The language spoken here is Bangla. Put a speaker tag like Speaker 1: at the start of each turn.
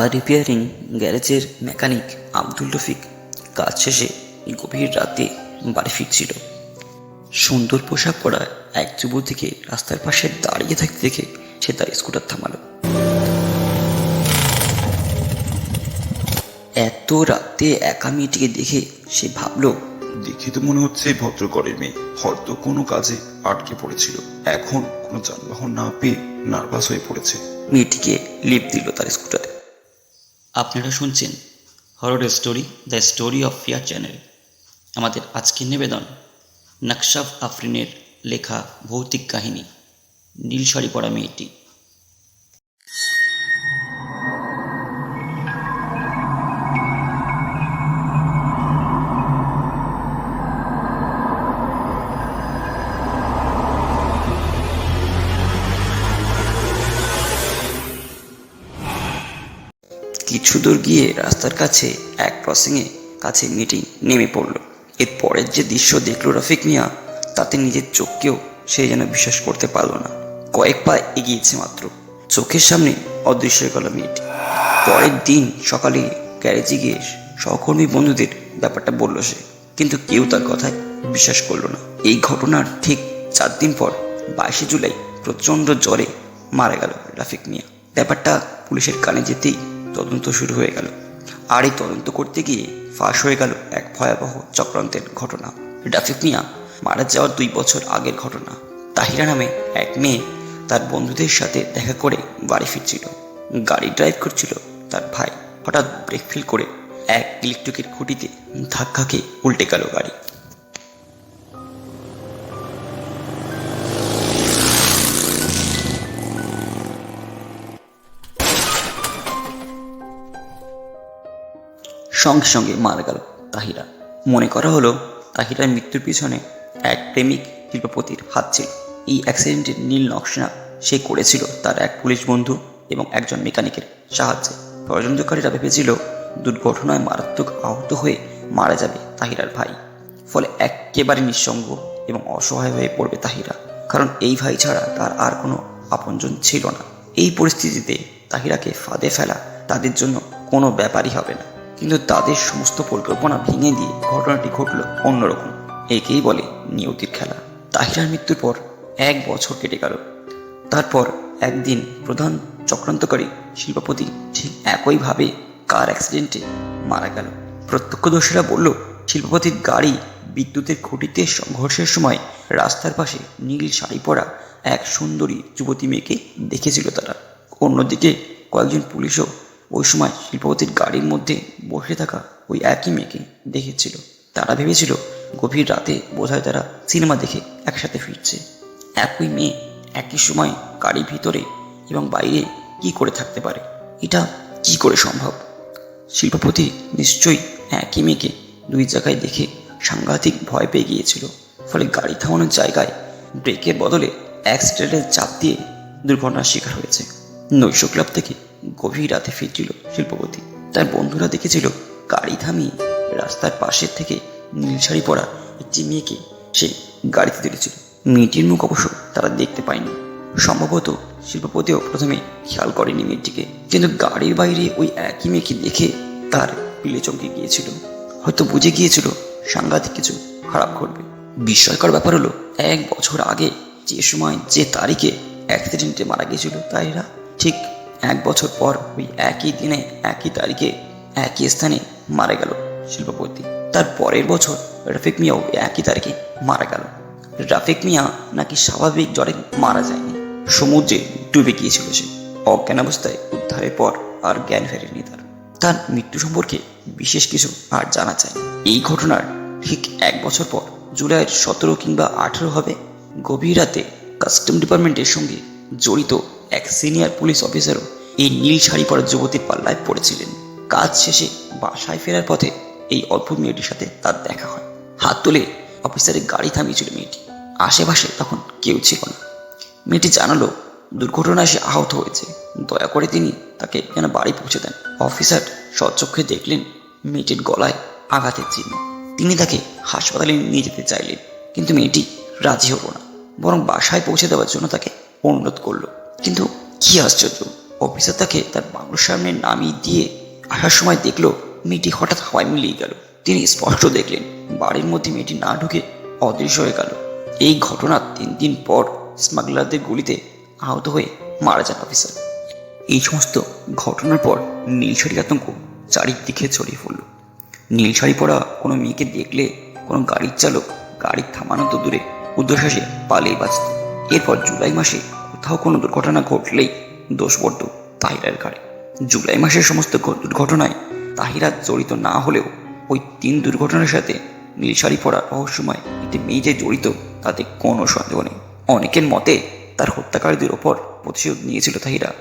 Speaker 1: কার রিপেয়ারিং গ্যারেজের মেকানিক আব্দুল রফিক কাজ শেষে গভীর রাতে বাড়ি ফিরছিল। সুন্দর পোশাক পরা এক যুবতীকে রাস্তার পাশে দাঁড়িয়ে থাকতে দেখে সে তার স্কুটার থামালো। এত রাতে একা মেয়েটিকে দেখে সে ভাবলো
Speaker 2: দেখে তো মনে হচ্ছে ভদ্রকরের মেয়ে। হয়তো কোনো কাজে আটকে পড়েছিল। এখন কোনো যানবাহন না পেয়ে নার্ভাস হয়ে পড়েছে।
Speaker 1: মেয়েটিকে লিপ দিল তার স্কুটারে
Speaker 3: আপনারা শুনছেন horror story, the story of fear channel. আমাদের আজকের নিবেদন, নকশাফ আফরিনের লেখা ভৌতিক কাহিনী নীল শাড়ি পরা মেয়েটি।
Speaker 1: কিছু দূর গিয়ে রাস্তার কাছে এক ক্রসিংয়ে কাছে মিটিং নেমে পড়ল। এর পরের যে দৃশ্য দেখল রফিক মিয়া, তাতে নিজের চোখকেও সে যেন বিশ্বাস করতে পারল না। কয়েক পা এগিয়েছে মাত্র। চোখের সামনে অদৃশ্য গেল মেয়েটি। পরের দিন সকালে গ্যারেজে গিয়ে সহকর্মী বন্ধুদের ব্যাপারটা বলল সে। কিন্তু কেউ তার কথায় বিশ্বাস করল না। এই ঘটনার ঠিক চার দিন পর বাইশে জুলাই প্রচণ্ড জ্বরে মারা গেল রাফিক মিয়া। ব্যাপারটা পুলিশের কানে যেতেই তদন্ত শুরু হয়ে গেল। আর এই তদন্ত করতে গিয়ে ফাঁস হয়ে গেল এক ভয়াবহ চক্রান্তের ঘটনা। রাফিক মিয়া মারা যাওয়ার দুই বছর আগের ঘটনা। তাহিরা নামে এক মেয়ে তার বন্ধুদের সাথে দেখা করে বাড়ি ফিরছিল। গাড়ি ড্রাইভ করছিল তার ভাই। হঠাৎ ব্রেক ফেল করে এক ইলেকট্রিকের খুঁটিতে ধাক্কা খেয়ে উল্টে গেল গাড়ি। সঙ্গে সঙ্গে মারা গেল তাহিরা। মনে করা হলো, তাহিরার মৃত্যুর পিছনে এক প্রেমিক শিল্পপতির হাত ছিল। এই অ্যাক্সিডেন্টের নীল নকশা সে করেছিল তার এক পুলিশ বন্ধু এবং একজন মেকানিকের সাহায্যে। ষড়যন্ত্রকারীরা ভেবেছিল, দুর্ঘটনায় মারাত্মক আহত হয়ে মারা যাবে তাহিরার ভাই। ফলে একেবারে নিঃসঙ্গ এবং অসহায় হয়ে পড়বে তাহিরা। কারণ এই ভাই ছাড়া তার আর কোনো আপনজন ছিল না। এই পরিস্থিতিতে তাহিরাকে ফাঁদে ফেলা তাদের জন্য কোনো ব্যাপারই হবে না। কিন্তু তাদের সমস্ত পরিকল্পনা ভেঙে দিয়ে ঘটনাটি ঘটল অন্যরকম। একেই বলে নিয়তির খেলা। তাহিরার মৃত্যুর পর এক বছর কেটে গেল। তারপর একদিন প্রধান চক্রান্তকারী শিল্পপতি ঠিক একইভাবে কার অ্যাক্সিডেন্টে মারা গেল। প্রত্যক্ষদর্শীরা বলল, শিল্পপতির গাড়ি বিদ্যুতের খুঁটিতে সংঘর্ষের সময় রাস্তার পাশে নীল শাড়ি পরা এক সুন্দরী যুবতী মেয়েকে দেখেছিল তারা। অন্যদিকে কয়েকজন পুলিশও ওই সময় শিল্পপতির গাড়ির মধ্যে বসে থাকা ওই একই মেয়েকে দেখেছিল। তারা ভেবেছিল, গভীর রাতে বোধহয় তারা সিনেমা দেখে একসাথে ফিরছে। একই মেয়ে একই সময় গাড়ির ভিতরে এবং বাইরে কি করে থাকতে পারে? এটা কি করে সম্ভব? শিল্পপতি নিশ্চয়ই একই মেয়েকে দুই জায়গায় দেখে সাংঘাতিক ভয় পেয়ে গিয়েছিল। ফলে গাড়ি থামানোর জায়গায় ব্রেকের বদলে অ্যাক্সিডেন্টের চাপ দিয়ে দুর্ঘটনার শিকার হয়েছে। নৈশ ক্লাব থেকে গভীর রাতে ফিরছিল শিল্পপতি। তার বন্ধুরা দেখেছিল গাড়ি থামিয়ে রাস্তার পাশের থেকে নীল শাড়ি পরা একটি মেয়েকে সে গাড়িতে তুলেছিল। মেয়েটির মুখ অবশ্য তারা দেখতে পায়নি। সম্ভবত শিল্পপতিও প্রথমে খেয়াল করেনি মেয়েটিকে। কিন্তু গাড়ির বাইরে ওই একই মেয়েকে দেখে তার পিলে চমকে গিয়েছিল। হয়তো বুঝে গিয়েছিল সাংঘাতিক কিছু খারাপ ঘটবে। বিস্ময়কর ব্যাপার হলো, এক বছর আগে যে সময় যে তারিখে অ্যাক্সিডেন্টে মারা গিয়েছিল তাইরা ঠিক এক বছর পর ওই একই দিনে, একই তারিখে, একই স্থানে মারা গেল শিল্পপতি। তার পরের বছর রফিক মিয়াও একই তারিখে মারা গেল। রাফিক মিয়া নাকি স্বাভাবিক জ্বরে মারা যায়নি। সমুদ্রে ডুবে গিয়েছিল সে। অজ্ঞান অবস্থায় উদ্ধারের পর আর জ্ঞান ফেরেনি তার। তার মৃত্যু সম্পর্কে বিশেষ কিছু আর জানা যায় এই ঘটনার ঠিক এক বছর পর, জুলাইয়ের সতেরো কিংবা আঠেরো হবে, গভীর রাতে কাস্টম ডিপার্টমেন্টের সঙ্গে জড়িত এক সিনিয়র পুলিশ অফিসারও এই নীল শাড়ি পরা যুবতীর পাল্লায় পড়েছিলেন। কাজ শেষে বাসায় ফেরার পথে এই অদ্ভুত মেয়েটির সাথে তার দেখা হয়। হাত তুলে অফিসারের গাড়ি থামিয়েছিল মেয়েটি। আশেপাশে তখন কেউ ছিল না। মেয়েটি জানালো, দুর্ঘটনায় সে আহত হয়েছে। দয়া করে তিনি তাকে যেন বাড়ি পৌঁছে দেন। অফিসার সচক্ষে দেখলেন মেয়েটির গলায় আঘাতের চিহ্ন। তিনি তাকে হাসপাতালে নিয়ে যেতে চাইলেন, কিন্তু মেয়েটি রাজি হলো না, বরং বাসায় পৌঁছে দেওয়ার জন্য তাকে অনুরোধ করল। কিন্তু কি আশ্চর্য! অফিসার তাকে তার বাংলোর সামনে নামিয়ে দিয়ে আসার সময় দেখল মেয়েটি হঠাৎ হাওয়ায় মিলিয়ে গেল। তিনি স্পষ্ট দেখলেন, বাড়ির মধ্যে মেয়েটি না ঢুকে অদৃশ্য হয়ে গেল। এই ঘটনার তিন দিন পর স্মাগলারদের গুলিতে আহত হয়ে মারা যান অফিসার। এই সমস্ত ঘটনার পর নীলশাড়ির আতঙ্ক চারিদিকে ছড়িয়ে পড়ল। নীল শাড়ি পরা কোনো মেয়েকে দেখলে কোনো গাড়ির চালক গাড়ি থামানো তো দূরে উদ্দেশ্বাসে পালিয়ে বাঁচত। এরপর জুলাই মাসে কোথাও কোনো দুর্ঘটনা ঘটলেই দোষ পড়ত তাহিরার ঘাড়ে। জুলাই মাসের সমস্ত দুর্ঘটনায় তাহিরা জড়িত না হলেও ওই তিন দুর্ঘটনার সাথে নীল শাড়ি পরা রহস্যময় একটি মেয়ে যে জড়িত, তাতে কোনো সন্দেহ নেই। অনেকের মতে তার হত্যাকারীদের ওপর প্রতিশোধ নিয়েছিল তাহিরা।